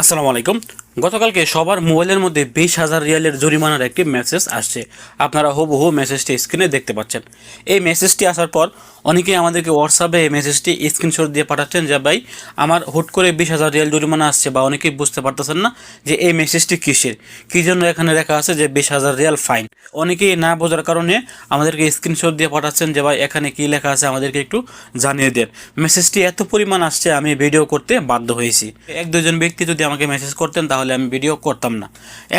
আসসালামু আলাইকুম। গতকালকে সবার মোবাইলের মধ্যে বিশ হাজার রিয়ালের জরিমানার একটি মেসেজ আসছে। আপনারা হুবহু মেসেজটি স্ক্রিনে দেখতে পাচ্ছেন। এই মেসেজটি আসার পর অনেকেই আমাদেরকে হোয়াটসঅ্যাপে এই মেসেজটি স্ক্রিনশট দিয়ে পাঠাচ্ছেন যে, ভাই, আমার হুট করে বিশ হাজার রিয়াল জরিমানা আসছে বা অনেকেই বুঝতে পারতেছেন না যে এই মেসেজটি কিসের। কী জন্য এখানে লেখা আছে যে বিশ হাজার রিয়াল ফাইন অনেকেই না বোঝার কারণে আমাদেরকে স্ক্রিনশট দিয়ে পাঠাচ্ছেন যে, ভাই, এখানে কী লেখা আছে আমাদেরকে একটু জানিয়ে দেন। মেসেজটি এত পরিমাণ আসছে, আমি ভিডিও করতে বাধ্য হয়েছি। এক দুজন ব্যক্তি যদি আমাকে মেসেজ করতেন, তাহলে আমি ভিডিও করতাম না।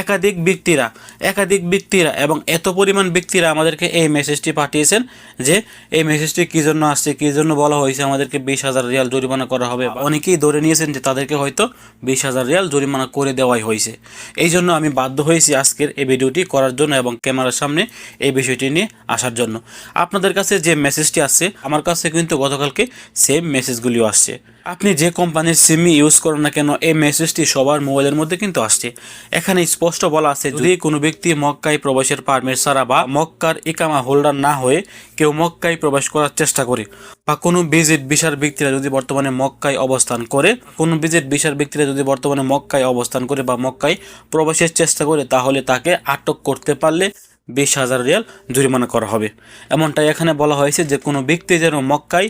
একাধিক ব্যক্তিরা একাধিক ব্যক্তিরা এবং এত পরিমাণ ব্যক্তিরা আমাদেরকে এই মেসেজটি পাঠিয়েছেন যে, এই মেসেজটি কী জন্য আসছে, কী জন্য বলা হয়েছে, আমাদেরকে বিশ হাজার রিয়াল জরিমানা করা হবে। অনেকেই ধরে নিয়েছেন যে, তাদেরকে হয়তো বিশ হাজার রিয়াল জরিমানা করে দেওয়াই হয়েছে। এই জন্য আমি বাধ্য হয়েছি আজকের এই ভিডিওটি করার জন্য এবং ক্যামেরার সামনে এই বিষয়টি নিয়ে আসার জন্য। আপনাদের কাছে যে মেসেজটি আসছে, আমার কাছে কিন্তু গতকালকে সেম মেসেজগুলিও আসছে। আপনি যে কোম্পানির সিমই ইউজ করেন না কেন, এই মেসেজটি সবার মোবাইলের মধ্যে কিন্তু আসছে। এখানে স্পষ্ট বলা আছে, যদি কোনো ব্যক্তি মক্কায় প্রবেশের পারমিট ছাড়া বা মক্কার ইকামা হোল্ডার না হয়ে কেউ মক্কায় প্রবেশ করার চেষ্টা করে বা কোনো ভিজিট বিশার ব্যক্তিরা যদি বর্তমানে মক্কায় অবস্থান করে, কোনো ভিজিট বিশার ব্যক্তিরা যদি বর্তমানে মক্কায় অবস্থান করে বা মক্কায় প্রবেশের চেষ্টা করে, তাহলে তাকে আটক করতে পারলে বিশ হাজার রিয়াল জরিমানা করা হবে। এমনটাই এখানে বলা হয়েছে যে কোনো ব্যক্তি যেন মক্কায়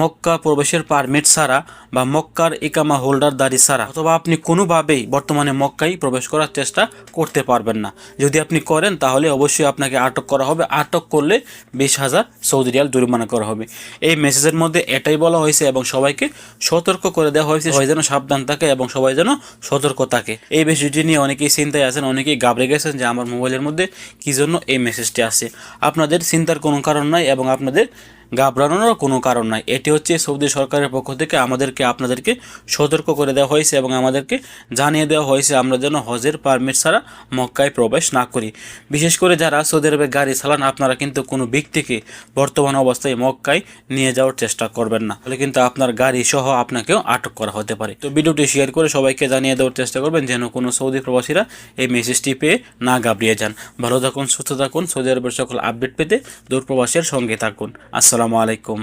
মক্কা প্রবেশের পারমিট ছাড়া বা মক্কার ইকামা হোল্ডার দাড়ি ছাড়া, অথবা আপনি কোনোভাবেই বর্তমানে মক্কায় প্রবেশ করার চেষ্টা করতে পারবেন না। যদি আপনি করেন, তাহলে অবশ্যই আপনাকে আটক করা হবে। আটক করলে বিশ হাজার সৌদি রিয়াল জরিমানা করা হবে। এই মেসেজের মধ্যে এটাই বলা হয়েছে এবং সবাইকে সতর্ক করে দেওয়া হয়েছে। সবাই যেন সাবধান থাকে এবং সবাই যেন সতর্ক থাকে। এই বিষয়টি নিয়ে অনেকেই চিন্তায় আছেন, অনেকেই গাবড়ে গেছেন যে আমার মোবাইলের মধ্যে কী জন্য এই মেসেজটি আসে আপনাদের চিন্তার কোনো কারণ নাই এবং আপনাদের ঘাবড়ানোরও কোনো কারণ নাই। এটি হচ্ছে সৌদি সরকারের পক্ষ থেকে আমাদেরকে, আপনাদেরকে সতর্ক করে দেওয়া হয়েছে এবং আমাদেরকে জানিয়ে দেওয়া হয়েছে, আমরা যেন হজের পারমিট ছাড়া মক্কায় প্রবেশ না করি। বিশেষ করে যারা সৌদি আরবে গাড়ি চালান, আপনারা কিন্তু কোনো ব্যক্তিকে বর্তমান অবস্থায় মক্কায় নিয়ে যাওয়ার চেষ্টা করবেন না। তাহলে কিন্তু আপনার গাড়ি সহ আপনাকেও আটক করা হতে পারে। তো ভিডিওটি শেয়ার করে সবাইকে জানিয়ে দেওয়ার চেষ্টা করবেন, যেন কোনো সৌদি প্রবাসীরা এই মেসেজটি পেয়ে না ঘাবড়িয়ে যান। ভালো থাকুন, সুস্থ থাকুন। সৌদি আরবের সকল আপডেট পেতে দূর প্রবাসের সঙ্গে থাকুন। আসসালামু আলাইকুম।